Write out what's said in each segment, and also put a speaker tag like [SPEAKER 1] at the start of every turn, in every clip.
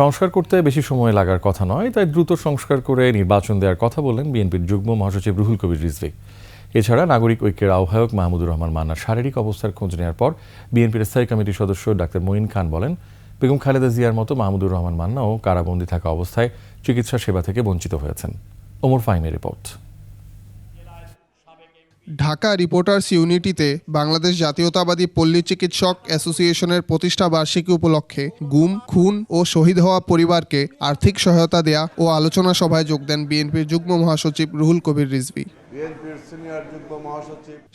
[SPEAKER 1] সংস্কার করতে বেশি সময় লাগার কথা নয়, তাই দ্রুত সংস্কার করে নির্বাচন দেওয়ার কথা বলেন বিএনপির যুগ্ম মহাসচিব রুহুল কবির রিজভী। এছাড়া নাগরিক ঐক্যের আহ্বায়ক মাহমুদুর রহমান মান্নার শারীরিক অবস্থার খোঁজ নেওয়ার পর বিএনপির স্থায়ী কমিটির সদস্য ডাক্তার মঈন খান বলেন, বেগম খালেদা জিয়ার মতো মাহমুদুর রহমান মান্নাও কারাবন্দী থাকা অবস্থায় চিকিৎসা সেবা থেকে বঞ্চিত হয়েছেন। ওমর ফাইমের রিপোর্ট।
[SPEAKER 2] ঢাকা রিপোর্টার্স ইউনিটিতে বাংলাদেশ জাতীয়তাবাদী পল্লী চিকিৎসক অ্যাসোসিয়েশনের প্রতিষ্ঠা বার্ষিকী উপলক্ষে গুম খুন ও শহীদ হওয়া পরিবারকে আর্থিক সহায়তা দেয়া ও আলোচনা সভায় যোগ দেন বিএনপির যুগ্ম মহাসচিব রুহুল কবির রিজভী।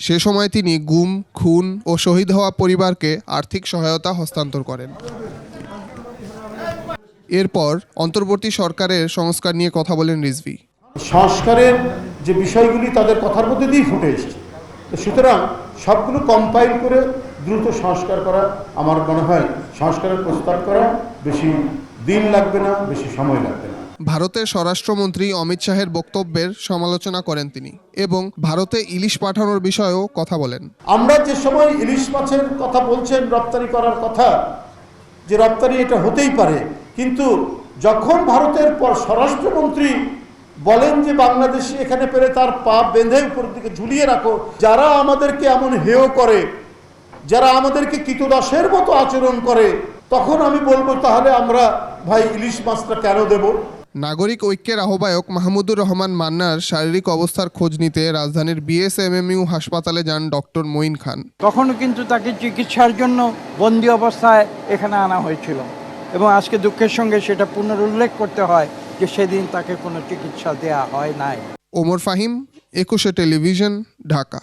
[SPEAKER 2] সে সময় তিনি গুম খুন ও শহীদ হওয়া পরিবারকে আর্থিক সহায়তা হস্তান্তর করেন। এরপর অন্তর্বর্তী সরকারের সংস্কার নিয়ে কথা বলেন রিজভী।
[SPEAKER 3] সংস্কারের যে বিষয়গুলি তাদের কথার মধ্যে দিয়েই ফুটে এসছে। তো সুতরাং সবগুলো কম্পাইল করে দ্রুত সংস্কার করা আমার মনে হয় সংস্কারের প্রস্তাব করা বেশি দিন লাগবে না বেশি সময় লাগবে না।
[SPEAKER 2] ভারতের স্বরাষ্ট্রমন্ত্রী অমিত শাহের বক্তব্যের সমালোচনা করেন তিনি এবং ভারতে ইলিশ পাঠানোর বিষয়েও কথা বলেন।
[SPEAKER 3] আমরা যে সময় ইলিশ মাছের কথা বলছেন রপ্তানি করার কথা যে রপ্তানি এটা হতেই পারে কিন্তু যখন ভারতের পর স্বরাষ্ট্রমন্ত্রী বলেন যে বাংলাদেশি এখানে পেরে তার পা বেঁধে উপরের দিকে ঝুলিয়ে রাখো। যারা আমাদেরকে এমন হেয় করে যারা আমাদেরকে কীতদাসের মতো আচরণ করে তখন আমি বলব তাহলে আমরা ভাই ইলিশ মাছটা কেন দেবো?
[SPEAKER 2] নাগরিক ঐক্যের আহ্বায়ক মাহমুদুর রহমান মান্নার শারীরিক অবস্থার খোঁজ নিতে রাজধানীর বিএসএমএমইউ হাসপাতালে যান ডক্টর মঈন খান।
[SPEAKER 4] তখনও কিন্তু তাকে চিকিৎসার জন্য বন্দি অবস্থায় এখানে আনা হয়েছিল। এবং আজকে দুঃখের সঙ্গে সেটা পুনরুল্লেখ করতে হয় যে সেদিন তাকে কোনো চিকিৎসা দেয়া হয় নাই।
[SPEAKER 2] ওমর ফাহিম, একুশে টেলিভিশন, ঢাকা।